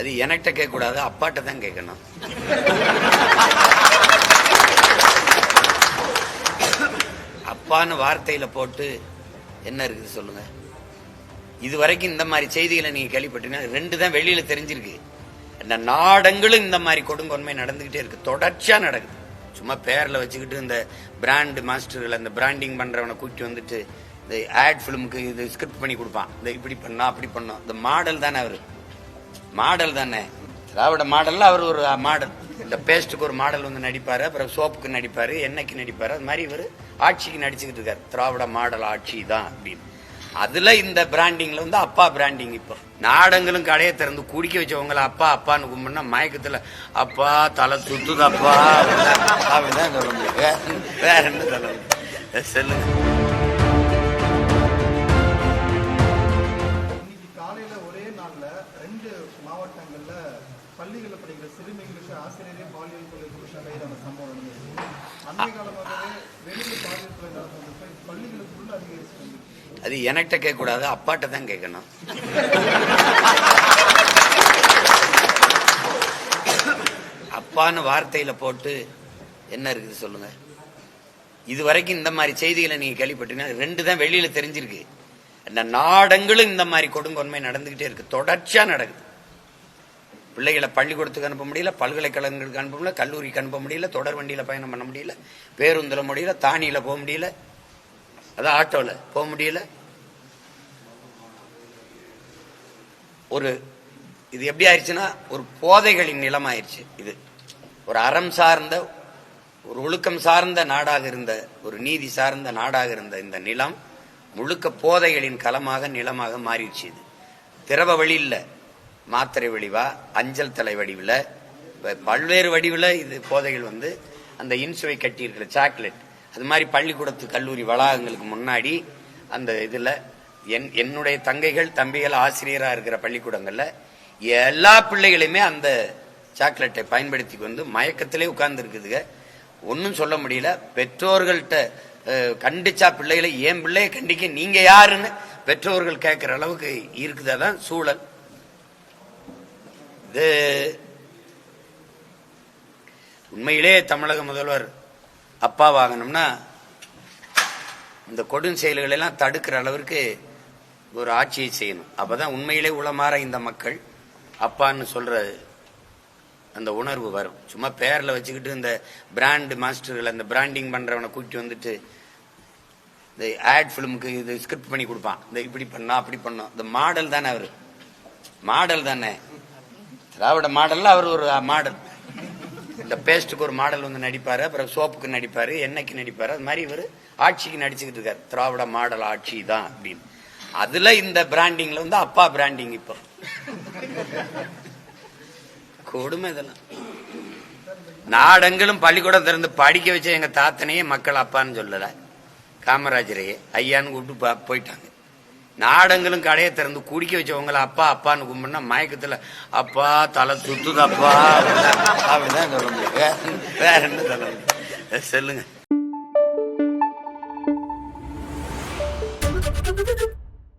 அது எனக்கிட்ட கேட்க கூடாது அப்பாட்ட தான் கேட்கணும். அப்பான்னு வார்த்தையில போட்டு என்ன இருக்குது சொல்லுங்க? இது வரைக்கும் இந்த மாதிரி செய்திகளை நீங்க கேள்விப்பட்டீங்கன்னா ரெண்டு தான் வெளியில தெரிஞ்சிருக்கு. இந்த நாடங்களும் இந்த மாதிரி கொடுங்கொன்மை நடந்துகிட்டே இருக்கு. தொடர்ச்சியா நடக்குது. சும்மா பேர்ல வச்சுக்கிட்டு இந்த பிராண்ட் மாஸ்டர்கள் அந்த பிராண்டிங் பண்றவனை கூட்டி வந்துட்டு இந்த ஆட் ஃபிலிமுக்கு இது ஸ்கிரிப்ட் பண்ணி கொடுப்பான். இந்த இப்படி பண்ணா அப்படி பண்ணோம் இந்த மாடல் தானே அவரு. மாடல் தானே? திராவிட மாடல்ல அவர் ஒரு மாடல். இந்த பேஸ்ட்டுக்கு ஒரு மாடல் வந்து நடிப்பாரு அப்புறம் சோப்புக்கு நடிப்பாரு எண்ணெய்க்கு நடிப்பாரு அது மாதிரி இவர் ஆட்சிக்கு நடிச்சுக்கிட்டு இருக்காரு. திராவிட மாடல் ஆட்சி தான் அப்படின்னு. அதுல இந்த பிராண்டிங்ல வந்து அப்பா பிராண்டிங் இப்போ. நாடங்களும் கடையை திறந்து குடிக்க வச்சவங்கள அப்பா அப்பான்னு கும்பிடுனா மயக்கத்துல அப்பா தலை சுத்துது அப்பா அப்படிதான் சொல்ல முடியும். வேற- வேற என்ன சொல்ல முடியும்? சொல்லுங்க. ஆசிரியரே பாலியல் கொலை கைதான சம்பவம் நடந்தது அண்மை காலமாகவே பாலியல் கொலை நடந்தது பள்ளிகளுக்குள்ள அதிகரிச்சு அது எனக்கிட்ட கேட்க கூடாது அப்பாட்ட தான் கேட்கணும். அப்பான்னு வார்த்தையில போட்டு என்ன இருக்குது சொல்லுங்க? இது வரைக்கும் இந்த மாதிரி செய்திகளை நீங்க கேள்விப்பட்டீங்கன்னா ரெண்டு தான் வெளியில தெரிஞ்சிருக்கு. இந்த நாடங்களும் இந்த மாதிரி கொடுங்கொன்மை நடந்துகிட்டே இருக்கு. தொடர்ச்சியா நடக்குது. பிள்ளைகளை பள்ளிக்கூடத்துக்கு அனுப்ப முடியல பல்கலைக்கழகங்களுக்கு அனுப்ப முடியல கல்லூரிக்கு அனுப்ப முடியல தொடர் வண்டியில் பயணம் பண்ண முடியல பேருந்தில் முடியல தானியில் போக முடியல. அதான் ஆட்டோவில் போக முடியல. ஒரு இது எப்படி ஆயிடுச்சுன்னா ஒரு போதைகளின் நிலம் ஆயிடுச்சு இது. ஒரு அறம் சார்ந்த ஒரு ஒழுக்கம் சார்ந்த நாடாக இருந்த ஒரு நீதி சார்ந்த நாடாக இருந்த இந்த நிலம் முழுக்க போதைகளின் களமாக நிலமாக மாறிடுச்சு இது. திரவ வழி இல்லை. மாத்திரை வடிவா அஞ்சல் தலை வடிவில் பல்வேறு வடிவில் இது போதைகள் வந்து அந்த இன்சுவை கட்டி இருக்கிற சாக்லேட். அது மாதிரி பள்ளிக்கூடத்து கல்லூரி வளாகங்களுக்கு முன்னாடி அந்த இதில் என் என்னுடைய தங்கைகள் தம்பிகள் ஆசிரியராக இருக்கிற பள்ளிக்கூடங்களில் எல்லா பிள்ளைகளையுமே அந்த சாக்லேட்டை பயன்படுத்தி வந்து மயக்கத்திலே உட்கார்ந்துருக்குதுங்க. ஒன்றும் சொல்ல முடியல. பெற்றோர்கள்ட்ட கண்டிச்சா பிள்ளைகளை என் பிள்ளைய கண்டிக்க? நீங்கள் யாருன்னு? பெற்றோர்கள் கேட்குற அளவுக்கு இருக்குதான் சூழல். இது உண்மையிலே தமிழக முதல்வர் அப்பா வாங்கணும்னா இந்த கொடும் செயல்களை எல்லாம் தடுக்கிற அளவிற்கு ஒரு ஆட்சியை செய்யணும். அப்பதான் உண்மையிலே உளமாற இந்த மக்கள் அப்பான்னு சொல்ற அந்த உணர்வு வரும். சும்மா பேர்ல வச்சுக்கிட்டு இந்த பிராண்ட் மாஸ்டர்கள் அந்த பிராண்டிங் பண்றவனை கூட்டி வந்துட்டு இந்த ஆட் ஃபிலிமுக்கு இது ஸ்கிரிப்ட் பண்ணி கொடுப்பான். இந்த இப்படி பண்ணா அப்படி பண்ணோம் இந்த மாடல் தானே அவரு. மாடல் தானே. திராவிட மாடல்ல அவர் ஒரு மாடல். இந்த பேஸ்ட்டுக்கு ஒரு மாடல் வந்து நடிப்பாரு அப்புறம் சோப்புக்கு நடிப்பாரு எண்ணெய்க்கு நடிப்பாரு அது மாதிரி இவர் ஆட்சிக்கு நடிச்சுக்கிட்டு இருக்காரு. திராவிட மாடல் ஆட்சி தான் அப்படின்னு. அதுல இந்த பிராண்டிங்ல வந்து அப்பா பிராண்டிங் இப்போ. கொடுமை இதெல்லாம். நாடெங்கிலும் பள்ளிக்கூடம் திறந்து படிக்க வச்ச எங்க தாத்தனையே மக்கள் அப்பான்னு சொல்லல. காமராஜரையே ஐயான்னு கூப்பிட்டு போயிட்டாங்க. நாடங்களும் கடையை திறந்து குடிக்க வச்சவங்கள அப்பா அப்பான்னு கும்பிடுனா மயக்கத்துல அப்பா தலை சுத்துது அப்பா. அப்படிதான் சொல்ல முடியும். வேற- என்ன சொல்ல முடியும்? சொல்லுங்க.